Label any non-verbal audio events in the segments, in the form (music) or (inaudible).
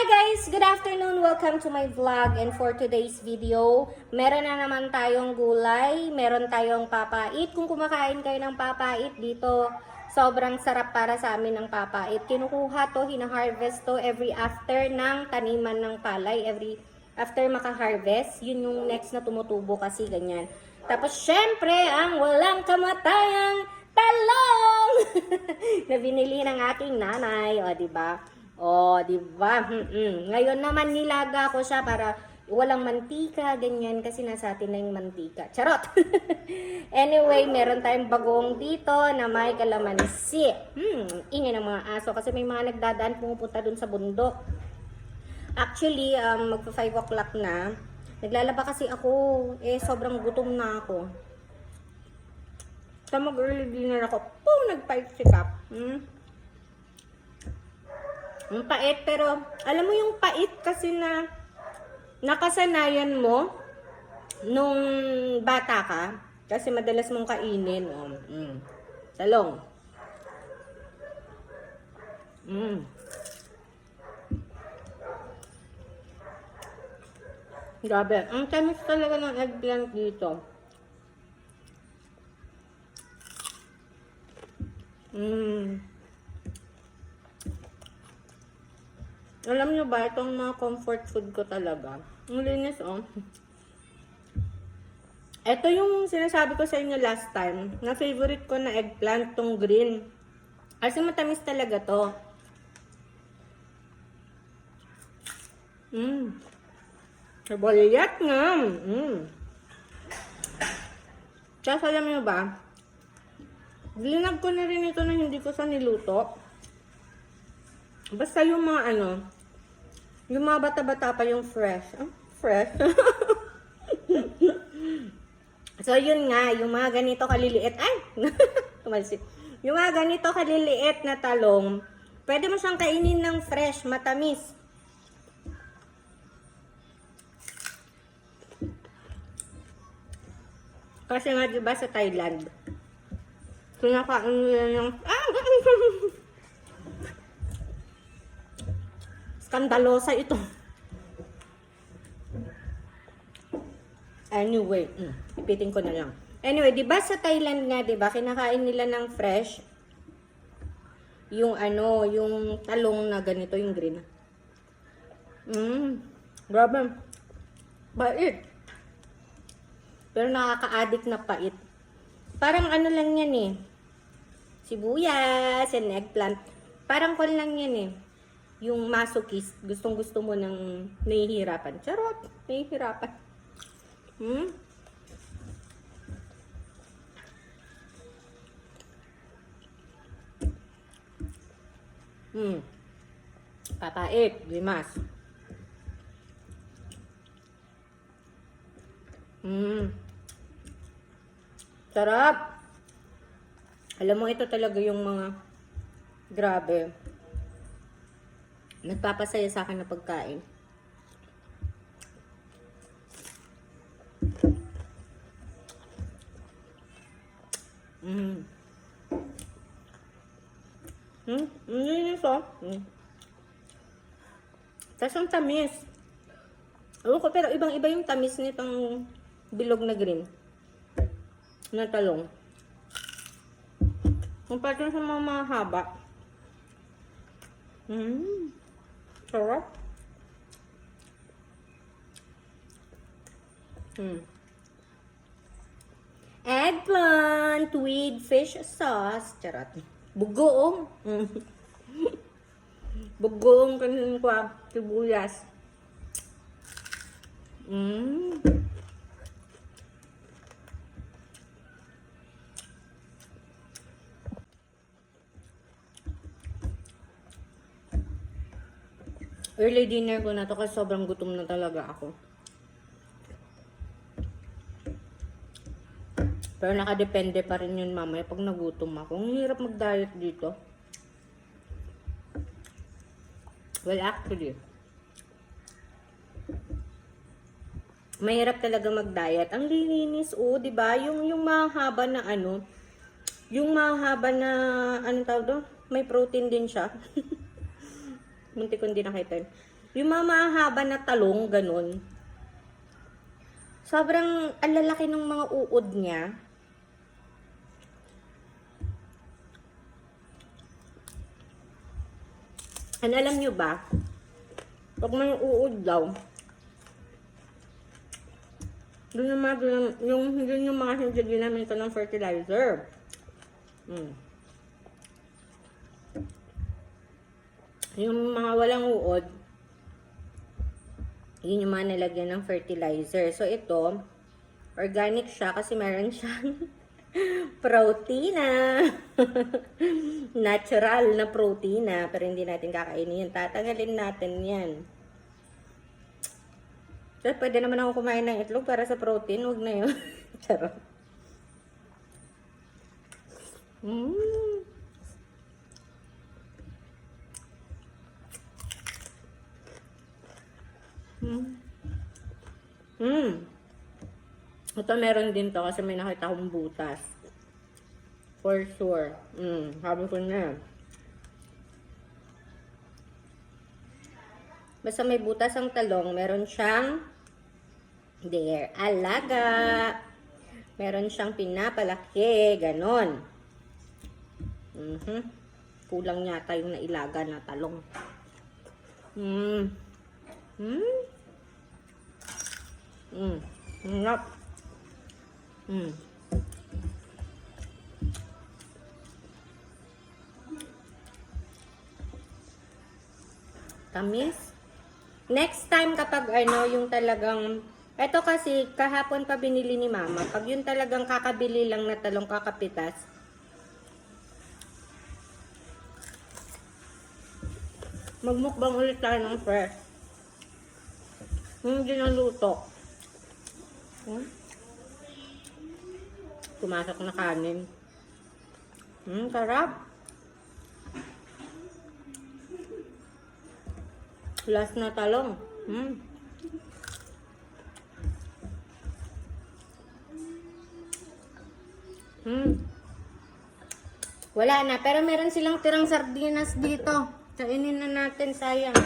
Hi guys! Good afternoon! Welcome to my vlog and for today's video, meron na naman tayong gulay, meron tayong papait. Kung kumakain kayo ng papait dito, sobrang sarap para sa amin ng papait. Kinukuha to, hina-harvest to every after ng taniman ng palay. Every after maka-harvest, yun yung next na tumutubo kasi ganyan. Tapos syempre, ang walang kamatayang talong (laughs) na binili ng aking nanay, o ba? O, di ba? Mm-mm. Ngayon naman nilaga ko siya para walang mantika, ganyan, kasi nasa atin na yung mantika. Charot! (laughs) anyway, meron tayong bagong dito na may kalamansi. Hmm, ingay ng mga aso kasi may mga nagdadaan pumupunta dun sa bundok. Actually, um, magpa 5 o'clock na. Naglalaba kasi ako. Eh, sobrang gutom na ako. Sa mag-early dinner ako, pum, nagpa-sit up. Hmm? Ang pait, pero alam mo yung pait kasi na nakasanayan mo nung bata ka, kasi madalas mong kainin. Oh. Mm. Talong. Mm. Grabe. Ang tamis talaga ng eggplant dito. Mm. Alam nyo ba, itong mga comfort food ko talaga. Ang linis, oh. Ito yung sinasabi ko sa inyo last time, na favorite ko na eggplant, tong green. Kasi matamis talaga to. Mmm. Sabalyat nga. Mmm. Tapos alam nyo ba, Linag ko na rin ito na hindi ko sa niluto. Basta yung mga ano, yung mga bata-bata pa yung fresh. Ah, fresh. (laughs) so yun nga, yung mga ganito kaliliit. Ay! (laughs) Tumalsik. Yung mga ganito kaliliit na talong, pwede mo siyang kainin ng fresh, matamis. Kasi nga diba sa Thailand, Kinakain nila ng... Ah! Skandalosa ito. Anyway, mm, ipitin ko na lang. Anyway, di ba sa Thailand nga, di ba, kinakain nila ng fresh yung ano, yung talong na ganito, yung green. Mmm, grabe. Bait. Pero nakaka-addict na pait. Parang ano lang yan eh. Sibuyas and eggplant. Parang kon lang yan eh. Yung masochist. Gustong gusto mo ng nahihirapan. Charot. Nahihirapan. Hmm? Hmm. Papait. Limas. Hmm. Sarap. Alam mo, ito talaga yung mga grabe. Nagpapasaya sa akin na pagkain. Mm. Ang linis oh. Mm. Tapos ang tamis. Ewan ko, pero ibang-iba yung tamis nitong bilog na green. Na talong. Kumpara sa mga mahaba. Mmm. Sarap. Mm. Eggplant with fish sauce. Charot. Bugoong. Mm. Bugoong kanin ko. Sibuyas. Mmm. Early dinner ko na to kasi sobrang gutom na talaga ako. Pero nakadepende pa rin yun mamaya pag nagutom ako. Ang hirap mag-diet dito. Well, actually, mahirap talaga mag-diet. Ang lilinis, oh, di ba? Yung, yung mahaba na ano, yung mahaba na, anong tawag doon? May protein din siya. (laughs) Munti ko hindi nakita yun. Yung mga mahaba na talong, ganun. Sobrang alalaki ng mga uod niya. Ano alam nyo ba? Pag may uod daw, doon yung mga, yung, yun yung mga hindi ginamit ng fertilizer. Hmm. Yung mga walang uod, yun yung mga nilagyan ng fertilizer. So, ito, organic siya kasi meron (laughs) siyang protina. Natural na protina. Pero hindi natin kakainin yun. Tatanggalin natin yan. So, pwede naman ako kumain ng itlog para sa protein. Huwag na yun. (laughs) Charot. Mm. Mm. Mm. Ito meron din to kasi may nakita akong butas. For sure. Mm, sabi ko na. Basta may butas ang talong, meron siyang there, alaga. Meron siyang pinapalaki, ganon. Mhm. Kulang yata yung nailaga na talong. Mm. Mm. Mm. Sarap. Mm. Tamis. Next time kapag ano, yung talagang, eto kasi kahapon pa binili ni mama, pag yung talagang kakabili lang na talong kakapitas, magmukbang ulit tayo ng fresh. Hindi na luto. Hmm? Pumasok na kanin. Hmm, sarap. Last na talong. Hmm. Hmm. Wala na. Pero meron silang tirang sardinas dito. Kainin na natin. Sayang.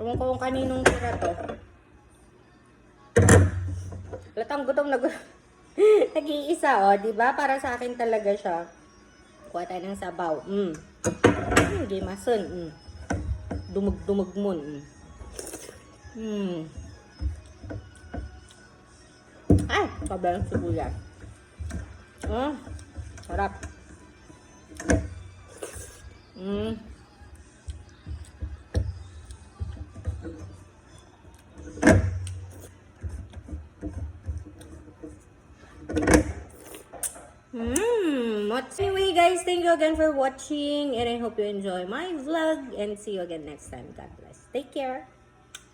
Ewan ko kung kaninong tira to. Latang gutom na gutom. (laughs) Nag-iisa, oh. di ba Para sa akin talaga siya. Kuha tayo ng sabaw. Mm. Mm, gimason. Mm. Dumug-dumug mo. Mm. Mm. Ay, kabalang sibuyas. Mm. Sarap. Mm. What's anyway, guys? Thank you again for watching, and I hope you enjoy my vlog. And see you again next time. God bless. Take care.